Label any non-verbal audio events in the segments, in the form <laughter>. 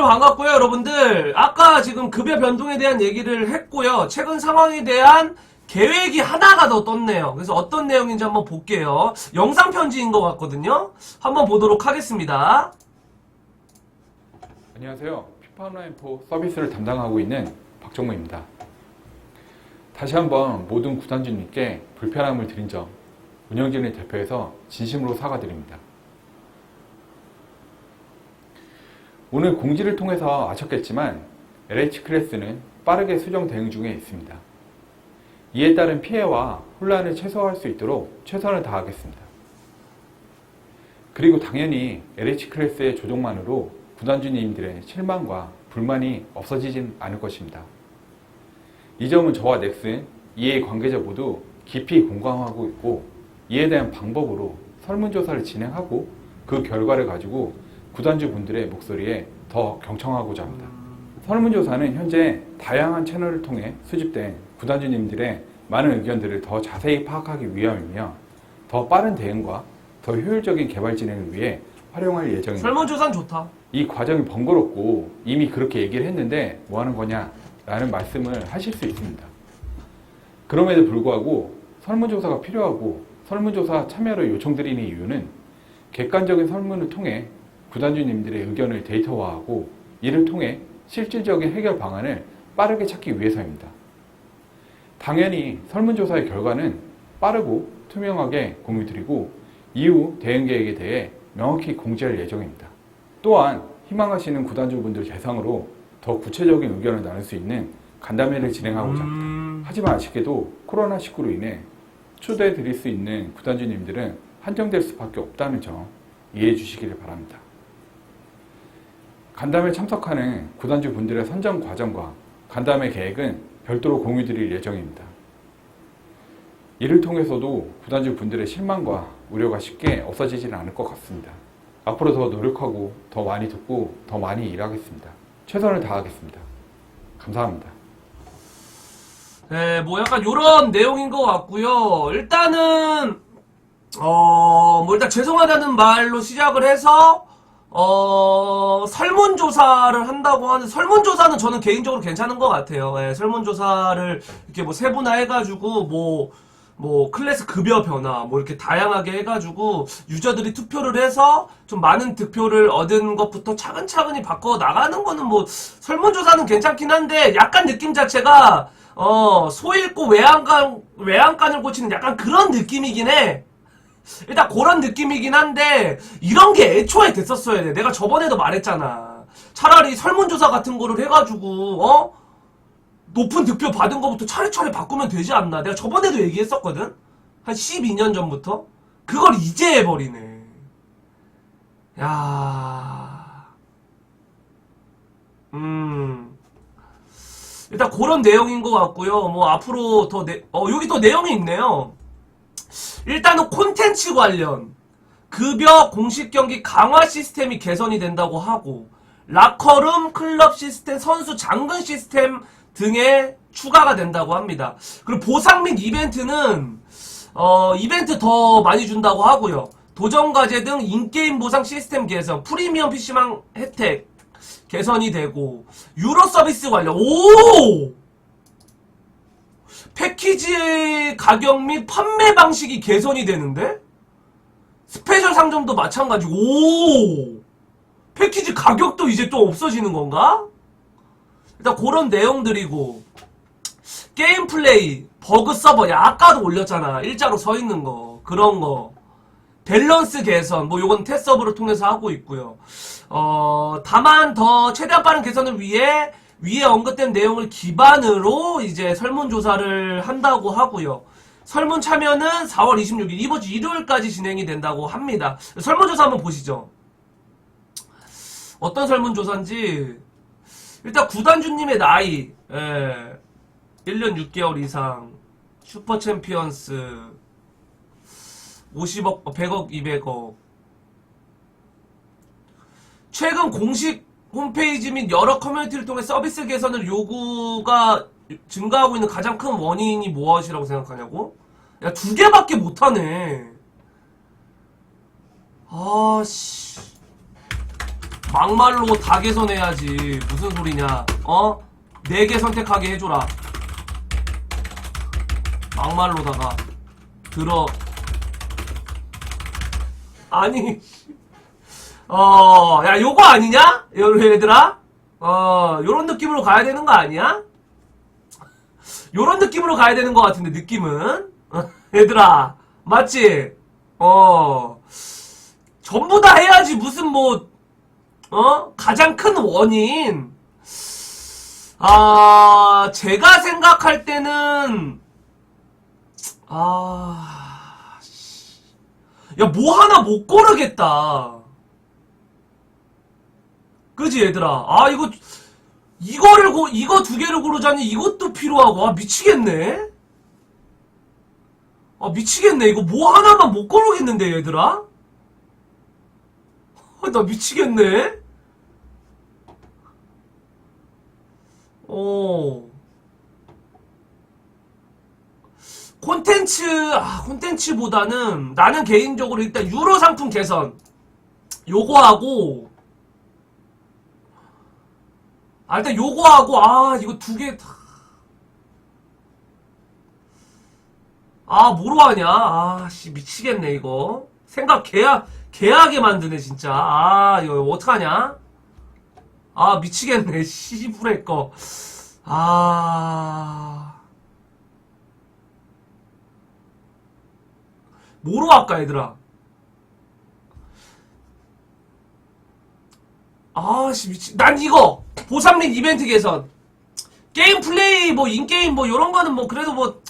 여러분들 반갑고요, 여러분들. 아까 지금 급여 변동에 대한 얘기를 했고요. 최근 상황에 대한 계획이 하나가 더 떴네요. 그래서 어떤 내용인지 한번 볼게요. 영상 편지인 것 같거든요. 한번 보도록 하겠습니다. 안녕하세요. 피파 온라인 포 서비스를 담당하고 있는 박정모입니다. 다시 한번 모든 구단주님께 불편함을 드린 점 운영진의 대표에서 진심으로 사과드립니다. 오늘 공지를 통해서 아셨겠지만 LH 클래스는 빠르게 수정 대응 중에 있습니다. 이에 따른 피해와 혼란을 최소화할 수 있도록 최선을 다하겠습니다. 그리고 당연히 LH 클래스의 조정만으로 구단주님들의 실망과 불만이 없어지진 않을 것입니다. 이 점은 저와 넥슨, 이해 관계자 모두 깊이 공감하고 있고 이에 대한 방법으로 설문조사를 진행하고 그 결과를 가지고 구단주 분들의 목소리에 더 경청하고자 합니다. 설문조사는 현재 다양한 채널을 통해 수집된 구단주님들의 많은 의견들을 더 자세히 파악하기 위함이며 더 빠른 대응과 더 효율적인 개발 진행을 위해 활용할 예정입니다. 설문조사는 좋다. 이 과정이 번거롭고 이미 그렇게 얘기를 했는데 뭐 하는 거냐 라는 말씀을 하실 수 있습니다. 그럼에도 불구하고 설문조사가 필요하고 설문조사 참여를 요청드리는 이유는 객관적인 설문을 통해 구단주님들의 의견을 데이터화하고 이를 통해 실질적인 해결 방안을 빠르게 찾기 위해서입니다. 당연히 설문조사의 결과는 빠르고 투명하게 공유드리고 이후 대응 계획에 대해 명확히 공지할 예정입니다. 또한 희망하시는 구단주분들 대상으로 더 구체적인 의견을 나눌 수 있는 간담회를 진행하고자 합니다. 음, 하지만 아쉽게도 코로나19로 인해 초대해 드릴 수 있는 구단주님들은 한정될 수밖에 없다는 점 이해해 주시기를 바랍니다. 간담회 참석하는 구단주 분들의 선정 과정과 간담회 계획은 별도로 공유 드릴 예정입니다. 이를 통해서도 구단주 분들의 실망과 우려가 쉽게 없어지지는 않을 것 같습니다. 앞으로 더 노력하고 더 많이 듣고 더 많이 일하겠습니다. 최선을 다하겠습니다. 감사합니다. 네, 뭐 약간 요런 내용인 것 같고요. 일단은 어, 뭐 일단 죄송하다는 말로 시작을 해서 어, 설문조사를 한다고 하는 설문조사는 저는 개인적으로 괜찮은 것 같아요. 예, 설문조사를 이렇게 뭐 세분화해가지고 뭐 뭐 클래스 급여 변화 뭐 이렇게 다양하게 해가지고 유저들이 투표를 해서 좀 많은 득표를 얻은 것부터 차근차근히 바꿔 나가는 거는 뭐 설문조사는 괜찮긴 한데 약간 느낌 자체가 어 소 잃고 외양간 외양간을 고치는 약간 그런 느낌이긴 해. 일단 그런 느낌이긴 한데 이런 게 애초에 됐었어야 돼. 내가 저번에도 말했잖아. 차라리 설문조사 같은 거를 해가지고 어 높은 득표 받은 거부터 차례차례 바꾸면 되지 않나. 내가 저번에도 얘기했었거든. 한 12년 전부터 그걸 이제 해버리네. 야. 음. 일단 그런 내용인 것 같고요. 뭐 앞으로 더 내, 어 여기 또 내용이 있네요. 일단은 콘텐츠 관련 급여 공식 경기 강화 시스템이 개선이 된다고 하고 라커룸 클럽 시스템 선수 장근 시스템 등에 추가가 된다고 합니다. 그리고 보상 및 이벤트는 어 이벤트 더 많이 준다고 하고요. 도전 과제 등 인게임 보상 시스템 개선, 프리미엄 PC망 혜택 개선이 되고 유로 서비스 관련 오 패키지 가격 및 판매 방식이 개선이 되는데? 스페셜 상점도 마찬가지고, 오! 패키지 가격도 이제 또 없어지는 건가? 일단 그런 내용들이고, 게임 플레이, 버그 서버, 야, 아까도 올렸잖아. 일자로 서 있는 거. 그런 거. 밸런스 개선, 뭐 요건 서버를 통해서 하고 있고요. 어, 다만 더 최대한 빠른 개선을 위해 위에 언급된 내용을 기반으로 이제 설문조사를 한다고 하고요. 설문 참여는 4월 26일 이번 주 일요일까지 진행이 된다고 합니다. 설문조사 한번 보시죠. 어떤 설문조사인지 일단 구단주님의 나이 예, 1년 6개월 이상 슈퍼 챔피언스 50억, 100억, 200억 최근 공식 홈페이지 및 여러 커뮤니티를 통해 서비스 개선을 요구가 증가하고 있는 가장 큰 원인이 무엇이라고 생각하냐고? 야, 두 개밖에 못하네. 아 씨. 막말로 다 개선해야지. 무슨 소리냐? 어? 네 개 선택하게 해줘라. 막말로다가 들어. 아니, 어, 야, 요거 아니냐? 여- 얘들아? 어, 요런 느낌으로 가야 되는 거 아니야? 요런 느낌으로 가야 되는 것 같은데, 느낌은? 어, <laughs> 얘들아, 맞지? 어, 전부 다 해야지, 무슨 뭐, 어? 가장 큰 원인. 아, 제가 생각할 때는, 아, 씨. 야, 뭐 하나 못 고르겠다. 그지, 얘들아? 아, 이거, 이거를 고, 이거 두 개를 고르자니 이것도 필요하고, 아, 미치겠네? 아, 미치겠네. 이거 뭐 하나만 못 고르겠는데, 얘들아? 아, 나 미치겠네? 어. 콘텐츠, 아, 콘텐츠보다는 나는 개인적으로 일단 유로 상품 개선. 요거 하고, 아, 일단 요거 하고, 아, 이거 두 개, 다. 아, 뭐로 하냐? 아, 씨, 미치겠네, 이거. 생각 개야, 개하게 만드네, 진짜. 아, 이거 어떡하냐? 아, 미치겠네, <laughs> 씨부레 거. 아. 뭐로 할까, 얘들아? 아씨 미치 난 이거 보상린 이벤트 개선 게임 플레이 뭐 인게임 뭐 요런 거는 뭐 그래도 뭐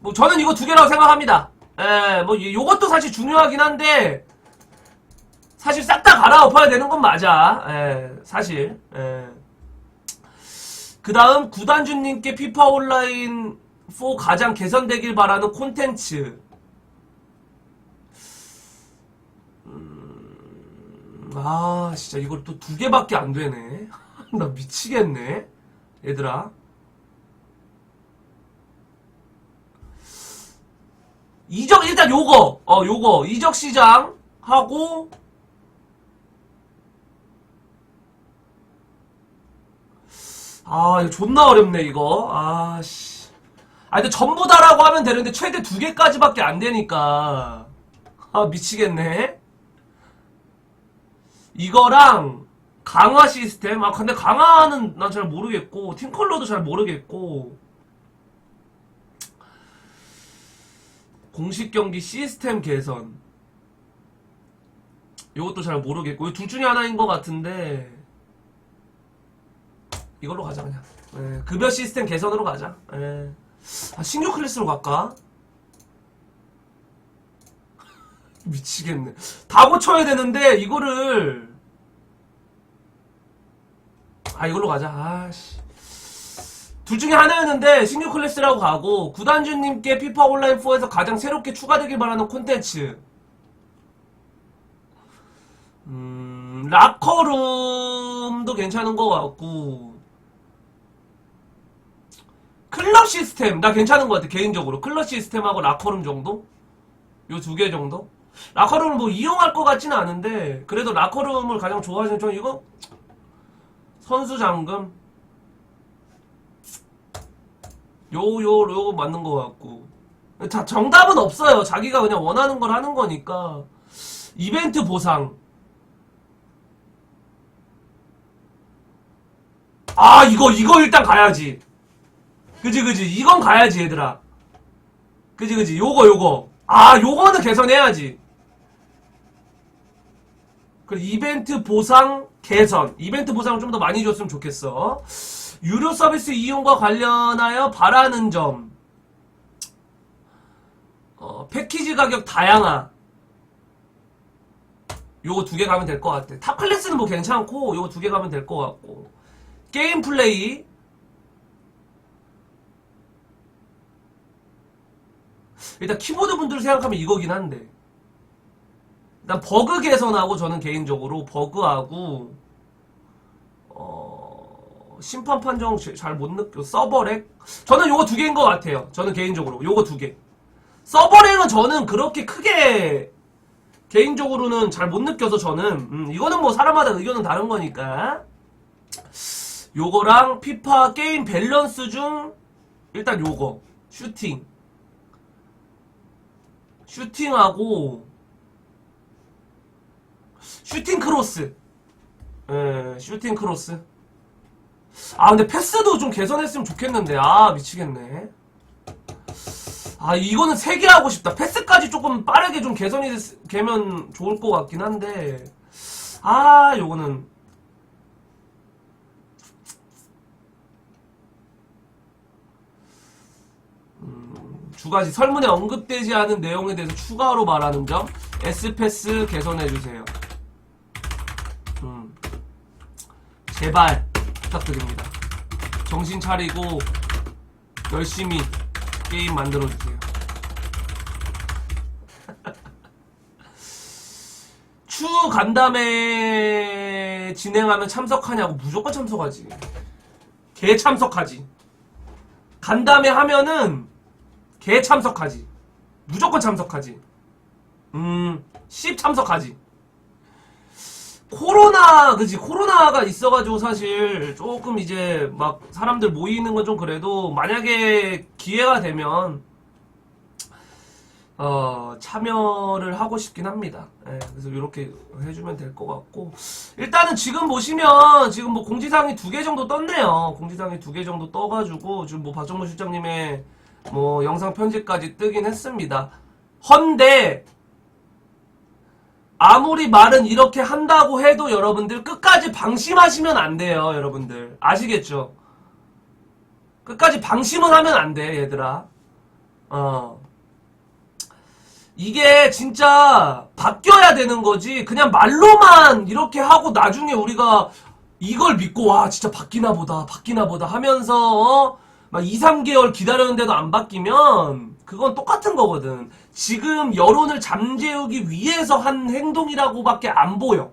뭐 저는 이거 두 개라고 생각합니다. 예뭐 요것도 사실 중요하긴 한데 사실 싹 다 갈아엎어야 되는 건 맞아. 예 사실. 예그 다음 구단주님께 피파 온라인 4 가장 개선되길 바라는 콘텐츠 아, 진짜 이걸 또 두 개밖에 안 되네. <laughs> 나 미치겠네. 얘들아. 이적, 일단 요거, 어, 요거, 이적 시장 하고, 아, 이거 존나 어렵네, 이거. 아, 씨. 아, 근데 전부 다라고 하면 되는데 최대 두 개까지밖에 안 되니까. 아, 미치겠네. 이거랑 강화 시스템 아 근데 강화는 난 잘 모르겠고 팀 컬러도 잘 모르겠고 공식 경기 시스템 개선 이것도 잘 모르겠고 이 둘 중에 하나인 것 같은데 이걸로 가자 그냥 예, 급여 시스템 개선으로 가자 예. 아, 신규 클래스로 갈까? <laughs> 미치겠네. 다 고쳐야 되는데, 이거를. 아, 이걸로 가자. 아씨. 둘 중에 하나였는데, 신규 클래스라고 가고, 구단주님께 피파 온라인 4에서 가장 새롭게 추가되길 바라는 콘텐츠. 음, 라커룸도 괜찮은 것 같고, 클럽 시스템, 나 괜찮은 것 같아, 개인적으로. 클럽 시스템하고 라커룸 정도? 요 두 개 정도? 라커룸을 뭐 이용할 것 같지는 않은데 그래도 라커룸을 가장 좋아하시는 저 이거 선수 잠금? 요요 요거 맞는 것 같고. 자 정답은 없어요. 자기가 그냥 원하는 걸 하는 거니까. 이벤트 보상. 아 이거 이거 일단 가야지. 그지 그지. 이건 가야지 얘들아. 그지 그지. 요거 요거. 아 요거는 개선해야지 그 이벤트 보상 개선. 이벤트 보상을 좀 더 많이 줬으면 좋겠어. 유료 서비스 이용과 관련하여 바라는 점. 어, 패키지 가격 다양화. 요거 두 개 가면 될 것 같아. 탑 클래스는 뭐 괜찮고 요거 두 개 가면 될 것 같고. 게임 플레이. 일단 키보드 분들 생각하면 이거긴 한데 일단 버그 개선하고 저는 개인적으로 버그하고 어 심판 판정 잘 못 느껴 서버렉? 저는 요거 두 개인 것 같아요. 저는 개인적으로 요거 두개. 서버렉은 저는 그렇게 크게 개인적으로는 잘 못 느껴서 저는 음, 이거는 뭐 사람마다 의견은 다른 거니까. 요거랑 피파 게임 밸런스 중 일단 요거 슈팅. 슈팅하고 슈팅 크로스. 예, 슈팅 크로스. 아 근데 패스도 좀 개선했으면 좋겠는데. 아 미치겠네. 아 이거는 세 개 하고 싶다. 패스까지 조금 빠르게 좀 개선이 됐- 되면 좋을 것 같긴 한데. 아 요거는. 음, 두 가지. 설문에 언급되지 않은 내용에 대해서 추가로 말하는 점. S패스 개선해주세요 음, 제발 부탁드립니다 정신 차리고 열심히 게임 만들어주세요. <laughs> 추 간담회 진행하면 참석하냐고 무조건 참석하지. 개 참석하지. 간담회 하면은 개 참석하지. 무조건 참석하지. 음, 10 참석하지. 코로나, 그지, 코로나가 있어가지고 사실 조금 이제 막 사람들 모이는 건 좀 그래도 만약에 기회가 되면, 어, 참여를 하고 싶긴 합니다. 예, 그래서 이렇게 해주면 될 것 같고. 일단은 지금 보시면 지금 뭐 공지사항이 두 개 정도 떴네요. 공지사항이 두 개 정도 떠가지고 지금 뭐 박정무 실장님의 뭐 영상 편집까지 뜨긴 했습니다. 헌데, 아무리 말은 이렇게 한다고 해도 여러분들 끝까지 방심하시면 안 돼요, 여러분들. 아시겠죠? 끝까지 방심은 하면 안 돼, 얘들아. 어. 이게 진짜 바뀌어야 되는 거지. 그냥 말로만 이렇게 하고 나중에 우리가 이걸 믿고 와, 진짜 바뀌나 보다, 바뀌나 보다 하면서 어? 막 2, 3개월 기다렸는데도 안 바뀌면 그건 똑같은 거거든. 지금 여론을 잠재우기 위해서 한 행동이라고밖에 안 보여.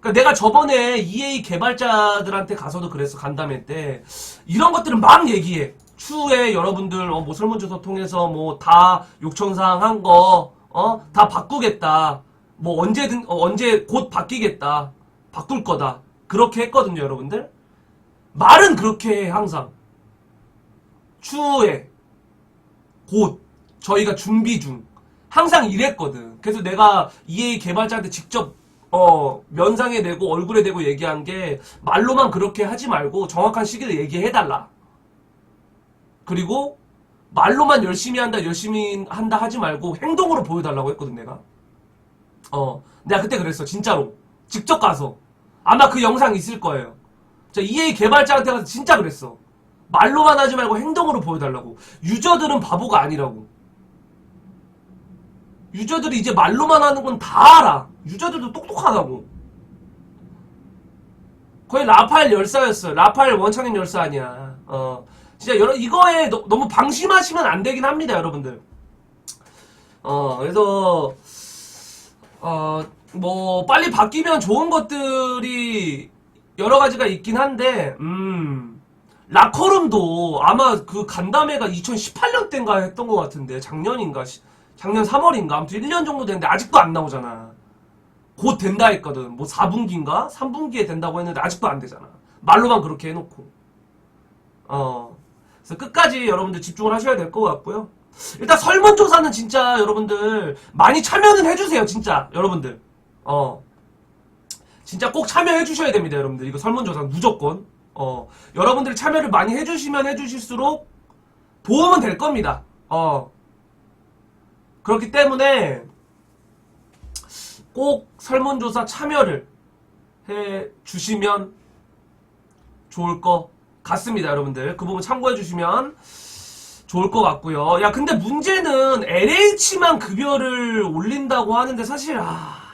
그러니까 내가 저번에 EA 개발자들한테 가서도 그랬어 간담회 때 이런 것들은 막 얘기해. 추후에 여러분들 어, 뭐 설문조사 통해서 뭐 다 요청사항 한 거 어 다 바꾸겠다. 뭐 언제든 어, 언제 곧 바뀌겠다. 바꿀 거다. 그렇게 했거든요, 여러분들. 말은 그렇게 해 항상. 추후에 곧 저희가 준비 중 항상 이랬거든. 그래서 내가 EA 개발자한테 직접 어 면상에 대고 얼굴에 대고 얘기한 게 말로만 그렇게 하지 말고 정확한 시기를 얘기해 달라. 그리고 말로만 열심히 한다 열심히 한다 하지 말고 행동으로 보여달라고 했거든 내가. 어 내가 그때 그랬어 진짜로 직접 가서 아마 그 영상 있을 거예요. 저 EA 개발자한테 가서 진짜 그랬어. 말로만 하지 말고 행동으로 보여달라고. 유저들은 바보가 아니라고. 유저들이 이제 말로만 하는 건 다 알아. 유저들도 똑똑하다고. 거의 라팔 열사였어요. 라팔 원창인 열사 아니야. 어. 진짜 여러, 이거에 너, 너무 방심하시면 안 되긴 합니다, 여러분들. 어, 그래서, 어, 뭐, 빨리 바뀌면 좋은 것들이 여러 가지가 있긴 한데, 음, 라커룸도 아마 그 간담회가 2018년 때인가 했던 것 같은데, 작년인가, 시- 작년 3월인가, 아무튼 1년 정도 됐는데 아직도 안 나오잖아. 곧 된다 했거든. 뭐 4분기인가? 3분기에 된다고 했는데 아직도 안 되잖아. 말로만 그렇게 해놓고. 어. 그래서 끝까지 여러분들 집중을 하셔야 될 것 같고요. 일단 설문조사는 진짜 여러분들 많이 참여는 해주세요. 진짜 여러분들. 어. 진짜 꼭 참여해 주셔야 됩니다. 여러분들. 이거 설문조사 무조건. 어. 여러분들이 참여를 많이 해주시면 해주실수록 도움은 될 겁니다. 어. 그렇기 때문에 꼭 설문조사 참여를 해 주시면 좋을 것 같습니다, 여러분들. 그 부분 참고해 주시면 좋을 것 같고요. 야, 근데 문제는 LH만 급여를 올린다고 하는데 사실 아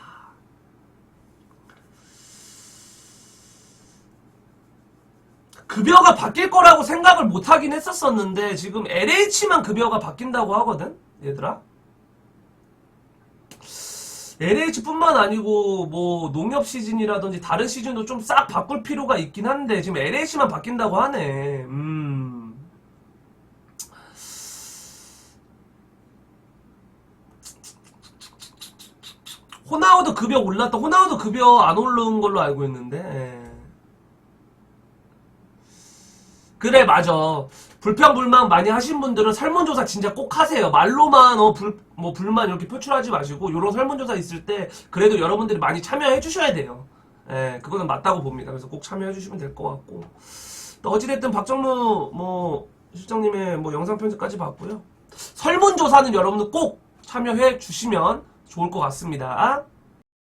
급여가 바뀔 거라고 생각을 못 하긴 했었었는데 지금 LH만 급여가 바뀐다고 하거든, 얘들아. LH뿐만 아니고 뭐 농협 시즌이라든지 다른 시즌도 좀 싹 바꿀 필요가 있긴 한데 지금 LH만 바뀐다고 하네. 음. 호나우드 급여 올랐다. 호나우드 급여 안 오른 걸로 알고 있는데. 예. 그래 맞아. 불평 불만 많이 하신 분들은 설문조사 진짜 꼭 하세요. 말로만 어, 불, 뭐 불만 이렇게 표출하지 마시고 요런 설문조사 있을 때 그래도 여러분들이 많이 참여해 주셔야 돼요. 예, 그거는 맞다고 봅니다. 그래서 꼭 참여해 주시면 될 것 같고. 또 어찌됐든 박정무 뭐 실장님의 뭐 영상 편집까지 봤고요. 설문조사는 여러분들 꼭 참여해 주시면 좋을 것 같습니다.